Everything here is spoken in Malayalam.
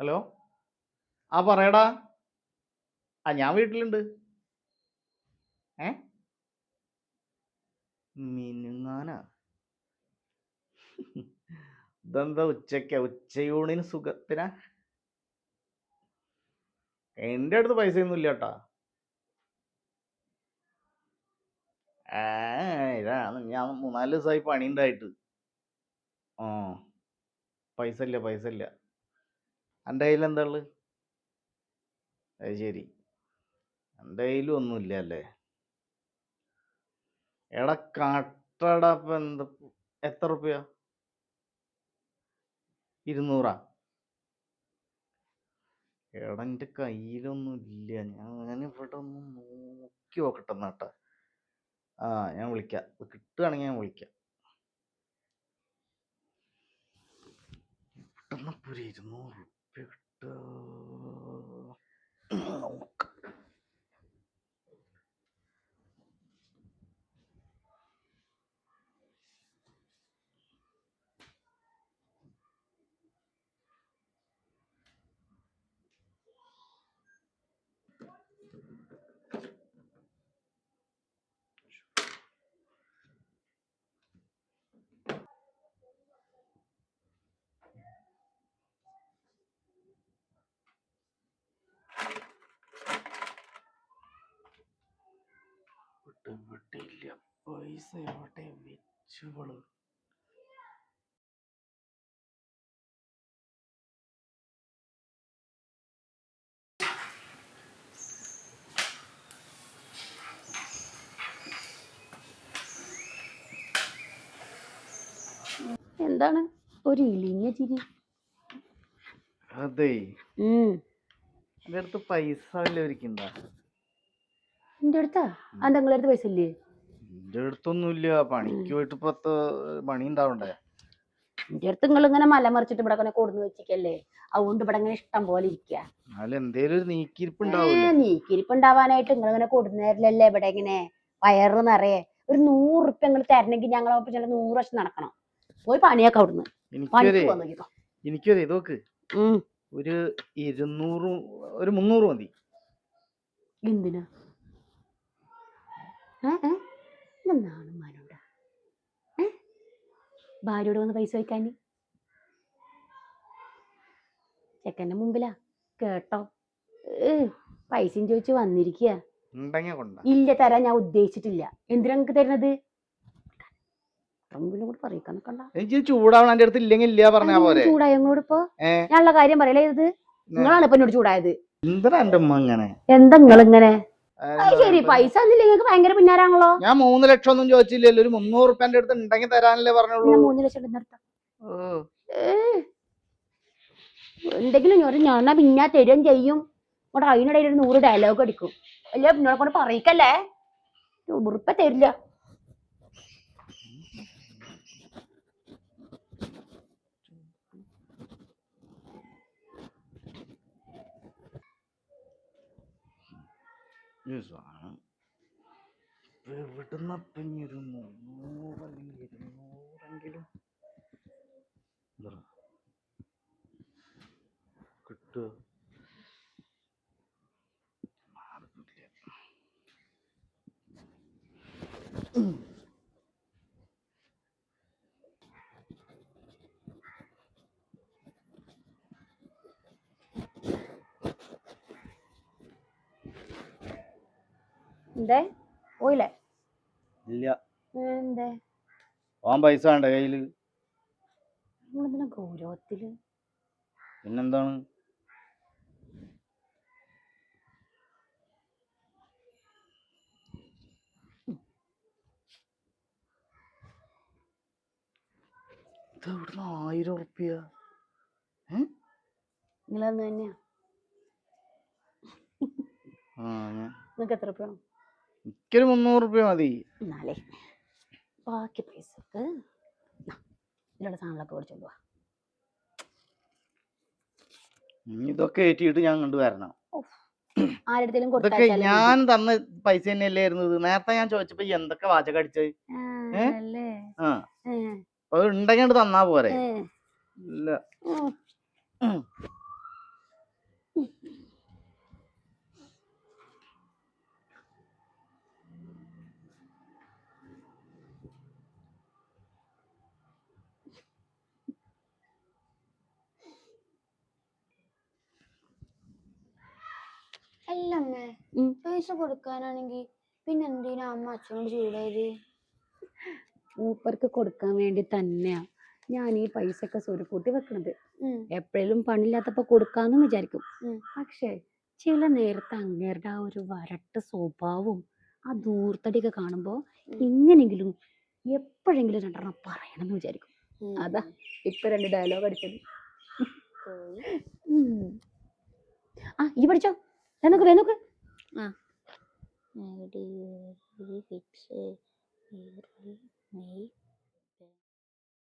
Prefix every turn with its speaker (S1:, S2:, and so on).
S1: ഹലോ? ആ പറയടാ. ആ ഞാൻ വീട്ടിലുണ്ട്. ഏ? മിനുങ്ങാന ഇതെന്താ ഉച്ചക്ക ഉച്ചയൂണിന് സുഖത്തിനാ? എന്റെ അടുത്ത് പൈസയൊന്നും ഇല്ല കേട്ടാ. ഇതാണ് ഞാൻ മൂന്നാൽ ദിവസമായി പണി ഉണ്ടായിട്ട് ആ പൈസ ഇല്ല പൈസ ഇല്ല. എന്റെ കയ്യിൽ എന്താ ഉള്ളത് അത് ശരി. എന്റെ കയ്യിലും ഒന്നുമില്ല അല്ലേ? എടാ കട്ടടാ എന്താ? എത്ര റുപ്യ? ഇരുന്നൂറാ. എടാ എന്റെ കയ്യിലൊന്നും ഇല്ല ഞാൻ ഇവിടെ ഒന്ന് നോക്കി നോക്കട്ടെ നാട്ട ആ ഞാൻ വിളിക്കാം. കിട്ടുകയാണെങ്കിൽ ഞാൻ വിളിക്കാം. പെട്ടെന്നപ്പോ ഒരു ഇരുന്നൂറ് റുപ്യ കിട്ടുക നോക്കാം ഇവിടെ ഇവിടെ ഇല്ല പൈസ എവിടെ
S2: എന്താണ്? ഒരു ഇലിഞ്ഞ ചിരി.
S1: അതെ.
S2: ഉം.
S1: എന്റെ അടുത്ത് പൈസ ഇല്ല ഇരിക്കണ്ട
S2: എന്റെ അടുത്താ അന്റെ അടുത്ത് പൈസ ഇല്ലേ?
S1: എന്റെ അടുത്തൊന്നുമില്ല. പണിക്ക് പോയിട്ട് ഇപ്പൊ പത്ത് പണി ഉണ്ടാവണ്ടേ
S2: എന്റെ അടുത്ത് നിങ്ങൾ ഇങ്ങനെ മല മറിച്ചിട്ട് ഇവിടെ ഇങ്ങനെ കൊടുന്ന് വെച്ചിക്കല്ലേ അതുകൊണ്ട് ഇവിടെ ഇങ്ങനെ ഇഷ്ടം പോലെ ഇരിക്കുക
S1: എന്നാലും എന്തേലും ഒരു ഉണ്ടാവില്ല
S2: നീക്കിരിപ്പ് ഉണ്ടാവാനായിട്ട് നിങ്ങൾ ഇങ്ങനെ കൊടുന്നേരില്ലല്ലേ ഇവിടെ ഇങ്ങനെ വയറ് നിറയെ? ഒരു നൂറ് റുപ്യ നിങ്ങൾ തരണമെങ്കിൽ ഞങ്ങൾ ചില നൂറ് വർഷം നടക്കണം. പോയി പണിയൊക്കെ അവിടുന്ന്.
S1: എനിക്കൊരു
S2: പണിക്ക് പോകാൻ നോക്കിക്കോ
S1: എനിക്കൊരു ഇതൊക്കെ
S2: ഉം.
S1: ഒരു ഇരുന്നൂറ് ഒരു മുന്നൂറ് മതി.
S2: എന്തിനാ? ഏ ഏ? ഇതെന്താണ് മാനുണ്ട ഏ? ഭാര്യയോട് വന്ന് പൈസ വയ്ക്കാൻ ചെക്കന്റെ മുമ്പിലാ. കേട്ടോ? ഏ പൈസയും ചോദിച്ച് വന്നിരിക്കുക ഇല്ല തരാൻ ഞാൻ ഉദ്ദേശിച്ചിട്ടില്ല. എന്തിനാ നിങ്ങൾക്ക് തരുന്നത് ചൂടായങ്ങോട് ഇപ്പൊ? ഞാനുള്ള കാര്യം പറയലേ ഇത്? നിങ്ങളാണ് ഇപ്പൊ എന്നോട് ചൂടായത്. എന്താ നിങ്ങൾ ഇങ്ങനെ?
S1: ആ,
S2: അത് ശരി പൈസ ഒന്നുമില്ല നിങ്ങൾക്ക് ഭയങ്കര പിന്നാരാണല്ലോ.
S1: ഞാൻ മൂന്ന് ലക്ഷം ഒന്നും ചോദിച്ചില്ലല്ലോ ഒരു മുന്നൂറ് റുപ്യന്റെ അടുത്ത് ഉണ്ടെങ്കിൽ തരാനല്ലേ പറഞ്ഞുള്ളൂ.
S2: മൂന്ന് ലക്ഷം
S1: ഓ,
S2: എന്തെങ്കിലും ഒരു ഞാൻ പിന്നെ തരും ചെയ്യും. ഇവിടെ അതിനിടയിൽ ഒരു നൂറ് ഡയലോഗ് അടിക്കും അല്ലേ പിന്നോടെ കൊണ്ട് പറയിക്കല്ലേ? ഉറുപ്പ തരില്ല.
S1: ഈ സാധനം ഇപ്പൊ എവിടുന്നാ ഇപ്പൊ ഇനി ഒരു മുന്നൂറ് അല്ലെങ്കിൽ ഇരുന്നൂറെങ്കിലും കിട്ടുക.
S2: എന്തേ? പോയില്ലേ?
S1: ഇല്ല.
S2: എന്തേ?
S1: ഓൻ പൈസ വേണ്ട കയ്യിൽ?
S2: നിങ്ങളെന്തിനാ ഗൗരവത്തിൽ?
S1: പിന്നെന്താണ്? ഇത് എവിടുന്ന് ആയിരം ഉറുപ്പ്യ?
S2: നിങ്ങളന്ന് തന്നെയാ.
S1: ആ ഞാൻ
S2: നിങ്ങൾക്ക് എത്ര വേണം?
S1: എനിക്കൊരു മുന്നൂറ് രൂപ മതി.
S2: എന്നാലേ. ബാക്കി പൈസക്ക് ഇതിലുള്ള സാധനങ്ങളൊക്കെ മേടിച്ചോണ്ട് വാ.
S1: ഇനി ഇതൊക്കെ ഏറ്റിയിട്ട് ഞാൻ കൊണ്ടുവരണം
S2: ആരുടെയും
S1: ഇതൊക്കെ ഞാൻ തന്ന പൈസ തന്നെയല്ലേ ഇരുന്നത് നേരത്തെ ഞാൻ ചോദിച്ചപ്പോ എന്തൊക്കെ വാചക അടിച്ചത് ആ അത് ഉണ്ടെങ്കിൽ തന്നാ പോരെ. ഇല്ല.
S3: അമ്മേ പൈസ കൊടുക്കാനാണെങ്കി പിന്നെ എന്തിനാ അമ്മ അച്ഛനോട് ചൂടായത്
S2: മൂപ്പർക്ക് കൊടുക്കാൻ വേണ്ടി തന്നെയാ ഞാൻ ഈ പൈസ ഒക്കെ സ്വരുക്കൂട്ടി വെക്കണത്. എപ്പോഴും പണിയില്ലാത്തപ്പോ കൊടുക്കാന്ന് വിചാരിക്കും. പക്ഷേ ചില നേരത്തെ അങ്ങേരുടെ ആ ഒരു വരട്ട് സ്വഭാവവും ആ ദൂർത്തടിയൊക്കെ കാണുമ്പോ
S3: എങ്ങനെയെങ്കിലും
S2: എങ്ങനെങ്കിലും എപ്പോഴെങ്കിലും രണ്ടെണ്ണം പറയണം എന്ന്
S3: വിചാരിക്കും
S2: അതാ ഇപ്പൊ രണ്ട് ഡയലോഗ് അടിച്ചത്. ആ ഈ പഠിച്ചോ? നോക്ക് നോക്ക്
S3: it. April, May,